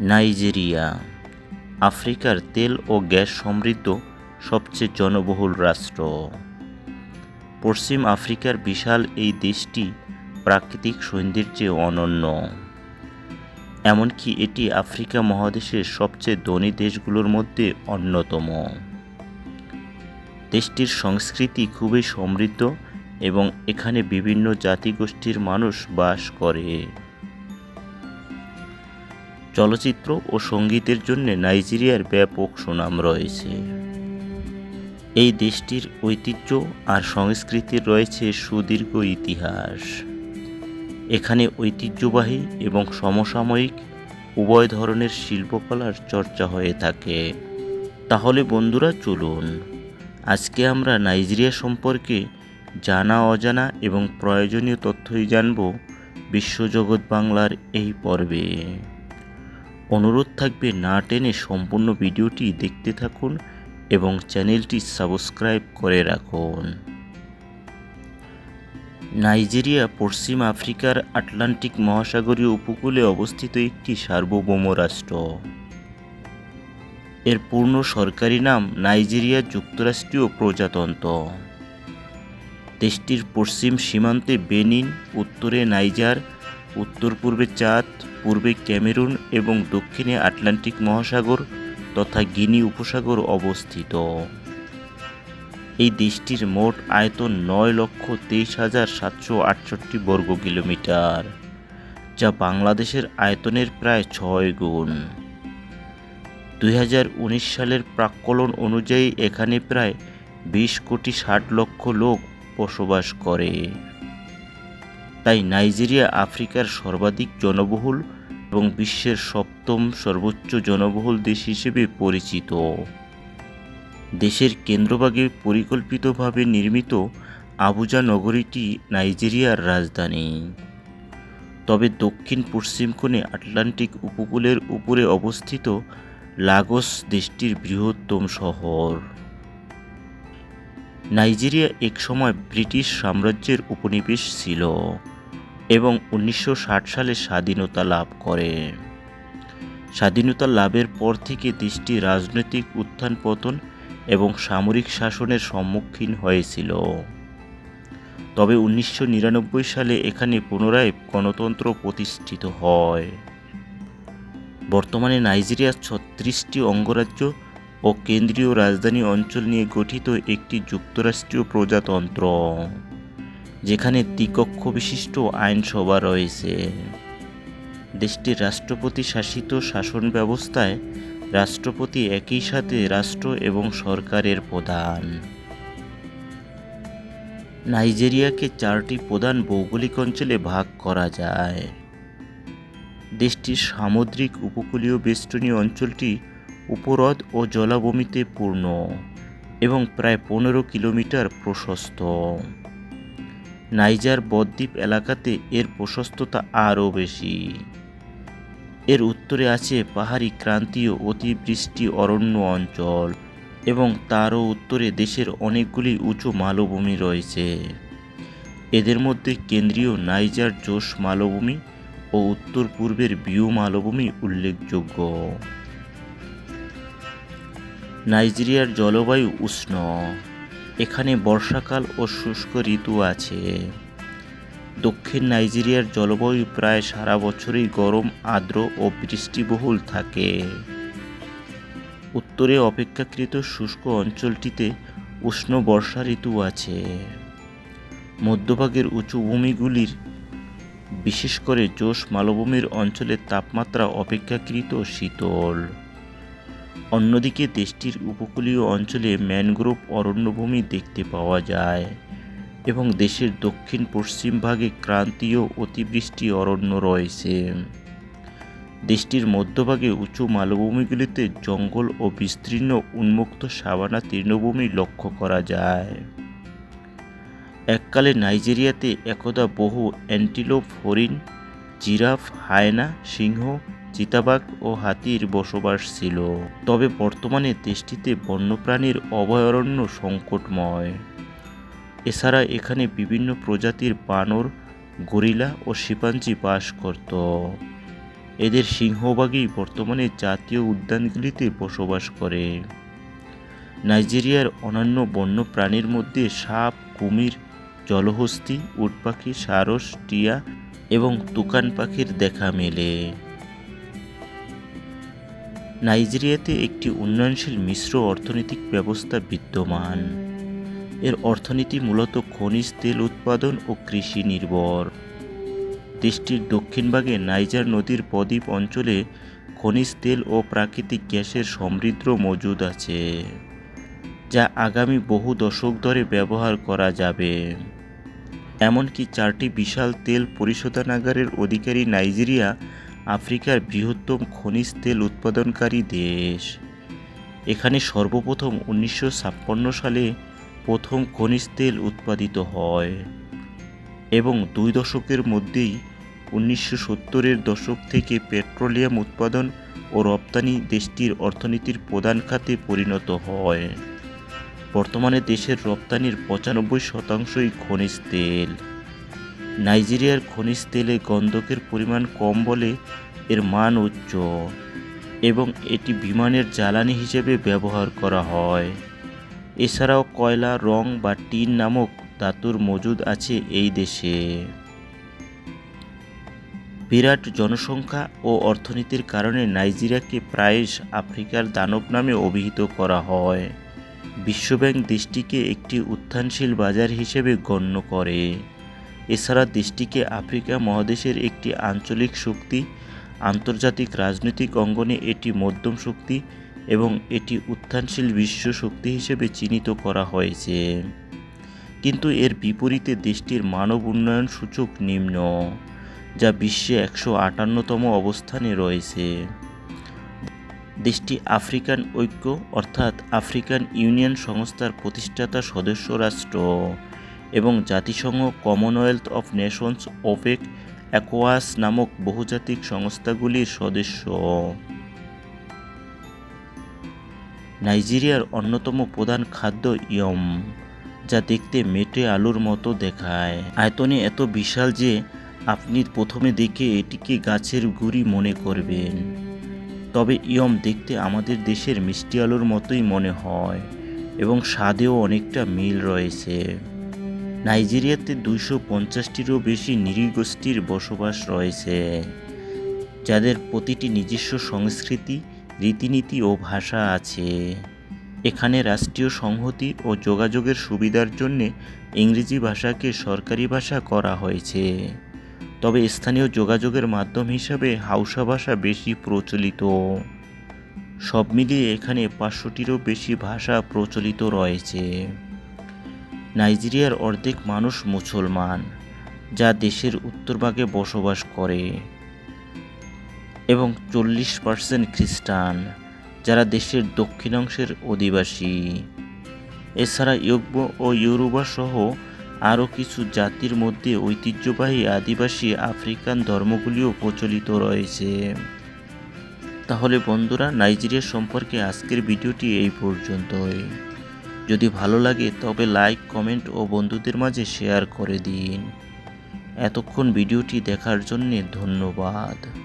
Nigeria, আফ্রিকার তেল ও gas সমৃদ্ধ সবচেয়ে জনবহুল রাষ্ট্র। পশ্চিম আফ্রিকার বিশাল এই দেশটি প্রাকৃতিক সৌন্দর্যে অনন্য। এমনকি এটি আফ্রিকা মহাদেশের সবচেয়ে ধনী দেশগুলোর মধ্যে অন্যতম। দেশটির সংস্কৃতি খুবই সমৃদ্ধ এবং এখানে বিভিন্ন জাতিগোষ্ঠীর মানুষ বাস করে। চলচ্চিত্র ও সঙ্গীতের জন্য নাইজেরিয়ার ব্যাপক সুনাম রয়েছে। এই দেশটির ঐতিহ্য আর সংস্কৃতির রয়েছে সুদীর্ঘ ইতিহাস। এখানে ঐতিহ্যবাহী এবং সমসাময়িক উভয় ধরনের শিল্পকলার চর্চা হয়ে থাকে। তাহলে বন্ধুরা, চলুন আজকে আমরা নাইজেরিয়া সম্পর্কে জানা, অজানা এবং প্রয়োজনীয় তথ্যই জানব বিশ্বজগৎ বাংলার এই পর্বে। অনুরোধ থাকবে না টেনে সম্পূর্ণ ভিডিওটি দেখতে থাকুন এবং চ্যানেলটি সাবস্ক্রাইব করে রাখুন। নাইজেরিয়া, পশ্চিম আফ্রিকার আটলান্টিক মহাসাগরীয় উপকূলে অবস্থিত একটি সার্বভৌম রাষ্ট্র। এর পূর্ণ সরকারি নাম নাইজেরিয়া যুক্তরাষ্ট্রীয় প্রজাতন্ত্র। দেশটির পশ্চিম সীমান্তে বেনিন, উত্তরে নাইজার উত্তর পূর্বে চাঁদ, পূর্বে ক্যামেরুন এবং দক্ষিণে আটলান্টিক মহাসাগর তথা গিনি উপসাগর অবস্থিত। এই দেশটির মোট আয়তন নয় লক্ষ তেইশ হাজার সাতশো আটষট্টি বর্গ কিলোমিটার, যা বাংলাদেশের আয়তনের প্রায় ছয় গুণ। দুই হাজার উনিশ সালের প্রাক্কলন অনুযায়ী এখানে প্রায় বিশ কোটি ষাট লক্ষ লোক বসবাস করে। তাই নাইজেরিয়া আফ্রিকার সর্বাধিক জনবহুল এবং বিশ্বের সপ্তম সর্বোচ্চ জনবহুল দেশ হিসেবে পরিচিত। দেশের কেন্দ্রভাগে পরিকল্পিতভাবে নির্মিত আবুজা নগরীটি নাইজেরিয়ার রাজধানী। তবে দক্ষিণ পশ্চিম কোণে আটলান্টিক উপকূলের উপরে অবস্থিত লাগোস দেশটির বৃহত্তম শহর। নাইজেরিয়া একসময় ব্রিটিশ সাম্রাজ্যের উপনিবেশ ছিল। এবং উনিশশো ষাট সালে স্বাধীনতা লাভ করে। স্বাধীনতা লাভের পর থেকে দেশটি রাজনৈতিক উত্থান পতন এবং সামরিক শাসনের সম্মুখীন হয়েছিল। তবে উনিশশো নিরানব্বই সালে এখানে পুনরায় গণতন্ত্র প্রতিষ্ঠিত হয়। বর্তমানে নাইজেরিয়া ছত্রিশটি অঙ্গরাজ্য ও কেন্দ্রীয় রাজধানী অঞ্চল নিয়ে গঠিত একটি যুক্তরাষ্ট্রীয় প্রজাতন্ত্র। যেখানে দ্বিকক্ষ বিশিষ্ট আইনসভা রয়েছে। দেশটির রাষ্ট্রপতি শাসিত শাসন ব্যবস্থায় রাষ্ট্রপতি একই সাথে রাষ্ট্র এবং সরকারের প্রধান। নাইজেরিয়াকে চারটি প্রধান ভৌগোলিক অঞ্চলে ভাগ করা যায়। দেশটির সামুদ্রিক উপকূলীয় বেষ্টনীয় অঞ্চলটি উপহ্রদ ও জলাভূমিতে পূর্ণ এবং প্রায় পনেরো কিলোমিটার প্রশস্ত। নাইজার বদ্বীপ এলাকাতে এর প্রশস্ততা আরও বেশি। এর উত্তরে আছে পাহাড়ি ক্রান্তীয় অতিবৃষ্টি অরণ্য অঞ্চল এবং তারও উত্তরে দেশের অনেকগুলি উঁচু মালভূমি রয়েছে। এদের মধ্যে কেন্দ্রীয় নাইজার জোশ মালভূমি ও উত্তর পূর্বের বিউ মালভূমি উল্লেখযোগ্য। নাইজেরিয়ার জলবায়ু উষ্ণ। এখানে বর্ষাকাল ও শুষ্ক ঋতু আছে। দক্ষিণ নাইজেরিয়ার জলবায়ু প্রায় সারা বছরই গরম, আর্দ্র ও বৃষ্টিবহুল থাকে। উত্তরে অপেক্ষাকৃত শুষ্ক অঞ্চলটিতে উষ্ণ বর্ষা ঋতু আছে। মধ্যভাগের উঁচু ভূমিগুলির, বিশেষ করে জোশ মালভূমির অঞ্চলের তাপমাত্রা অপেক্ষাকৃত শীতল। অন্যদিকে দেশটির উপকূলীয় অঞ্চলে ম্যানগ্রোভ অরণ্যভূমি দেখতে পাওয়া যায় এবং দেশের দক্ষিণ পশ্চিম ভাগে ক্রান্তীয় অতিবৃষ্টি অরণ্য রয়েছে। দেশটির মধ্যভাগে উঁচু মালভূমিগুলিতে জঙ্গল ও বিস্তীর্ণ উন্মুক্ত সাবানা তৃণভূমি লক্ষ্য করা যায়। এককালে নাইজেরিয়াতে একদা বহু অ্যান্টিলোপ হরিণ, জিরাফ, হায়না, সিংহ চিতাবাঘ ও হাতির বসবাস ছিল। তবে বর্তমানে দেশটিতে বন্যপ্রাণীর অভয়ারণ্য সংকটময়। এছাড়া এখানে বিভিন্ন প্রজাতির বানর, গরিলা ও শিপাঞ্জি বাস করত। এদের সিংহভাগই বর্তমানে জাতীয় উদ্যানগুলিতে বসবাস করে। নাইজেরিয়ার অন্যান্য বন্য প্রাণীর মধ্যে সাপ, কুমির, জলহস্তী উট পাখি সারস, টিয়া এবং তুকান পাখির দেখা মেলে। নাইজেরিয়াতে একটি উন্নয়নশীল মিশ্র অর্থনৈতিক ব্যবস্থা বিদ্যমান। এর অর্থনীতি মূলত খনিজ তেল উৎপাদন ও কৃষি নির্ভর। দেশটির দক্ষিণ ভাগে নাইজার নদীর বদ্বীপ অঞ্চলে খনিজ তেল ও প্রাকৃতিক গ্যাসের সমৃদ্ধ মজুদ আছে, যা আগামী বহু দশক ধরে ব্যবহার করা যাবে। এমনকি চারটি বিশাল তেল পরিশোধনাগারের অধিকারী নাইজেরিয়া আফ্রিকার বৃহত্তম খনিজ তেল উৎপাদনকারী দেশ। এখানে সর্বপ্রথম উনিশশো ছাপ্পান্ন সালে প্রথম খনিজ তেল উৎপাদিত হয় এবং দুই দশকের মধ্যেই উনিশশো সত্তরের দশক থেকে পেট্রোলিয়াম উৎপাদন ও রপ্তানি দেশটির অর্থনীতির প্রধান খাতে পরিণত হয়। বর্তমানে দেশের রপ্তানির পঁচানব্বই শতাংশই খনিজ তেল। নাইজেরিয়ার খনিজ তেলে গন্ধকের পরিমাণ কম বলে এর মান উচ্চ এবং এটি বিমানের জ্বালানি হিসেবে ব্যবহার করা হয়। এছাড়াও কয়লা, রং বা টিন নামক ধাতুর মজুদ আছে এই দেশে। বিরাট জনসংখ্যা ও অর্থনীতির কারণে নাইজেরিয়াকে প্রায়শ আফ্রিকার দানব নামে অভিহিত করা হয়। বিশ্বব্যাংক দেশটিকে একটি উত্থানশীল বাজার হিসেবে গণ্য করে। এছাড়া দেশটিকে আফ্রিকা মহাদেশের একটি আঞ্চলিক শক্তি, আন্তর্জাতিক রাজনৈতিক অঙ্গনে এটি মধ্যম শক্তি এবং এটি উত্থানশীল বিশ্ব শক্তি হিসেবে চিহ্নিত করা হয়েছে। কিন্তু এর বিপরীতে দেশটির মানব উন্নয়ন সূচক নিম্ন, যা বিশ্বে একশো আটান্নতম অবস্থানে রয়েছে। দেশটি আফ্রিকান ঐক্য অর্থাৎ আফ্রিকান ইউনিয়ন সংস্থার প্রতিষ্ঠাতা সদস্য রাষ্ট্র। এবং জাতিসংঘ কমনওয়েলথ অফ নেশনস ওপেক অ্যাকোয়াস নামক বহুজাতিক সংস্থাগুলির সদস্য। নাইজেরিয়ার অন্যতম প্রধান খাদ্য ইয়ম, যা দেখতে মেটে আলুর মতো দেখায়। আয়তনে এত বিশাল যে আপনি প্রথমে দেখে এটিকে গাছের গুড়ি মনে করবেন। তবে ইয়ম দেখতে আমাদের দেশের মিষ্টি আলুর মতোই মনে হয় এবং স্বাদেও অনেকটা মিল রয়েছে। নাইজেরিয়াতে দুইশো পঞ্চাশটিরও বেশি নৃগোষ্ঠীর বসবাস রয়েছে, যাদের প্রতিটি নিজস্ব সংস্কৃতি, রীতিনীতি ও ভাষা আছে। এখানে রাষ্ট্রীয় সংহতি ও যোগাযোগের সুবিধার জন্য ইংরেজি ভাষাকে সরকারি ভাষা করা হয়েছে। তবে স্থানীয় যোগাযোগের মাধ্যম হিসাবে হাউসা ভাষা বেশি প্রচলিত। সব মিলিয়ে এখানে পাঁচশোটিরও বেশি ভাষা প্রচলিত রয়েছে। নাইজেরিয়ার অর্ধেক মানুষ মুসলমান, যা দেশের উত্তরভাগে বসবাস করে এবং চল্লিশ পার্সেন্ট খ্রিস্টান, যারা দেশের দক্ষিণাংশের অধিবাসী। এছাড়া ইয়োগ্য ও ইউরোবা সহ আরও কিছু জাতির মধ্যে ঐতিহ্যবাহী আদিবাসী আফ্রিকান ধর্মগুলিও প্রচলিত রয়েছে। তাহলে বন্ধুরা, নাইজেরিয়া সম্পর্কে আজকের ভিডিওটি এই পর্যন্তই। যদি ভালো লাগে, তবে লাইক, কমেন্ট ও বন্ধুদের মাঝে শেয়ার করে দিন। এতক্ষণ ভিডিওটি দেখার জন্যে ধন্যবাদ।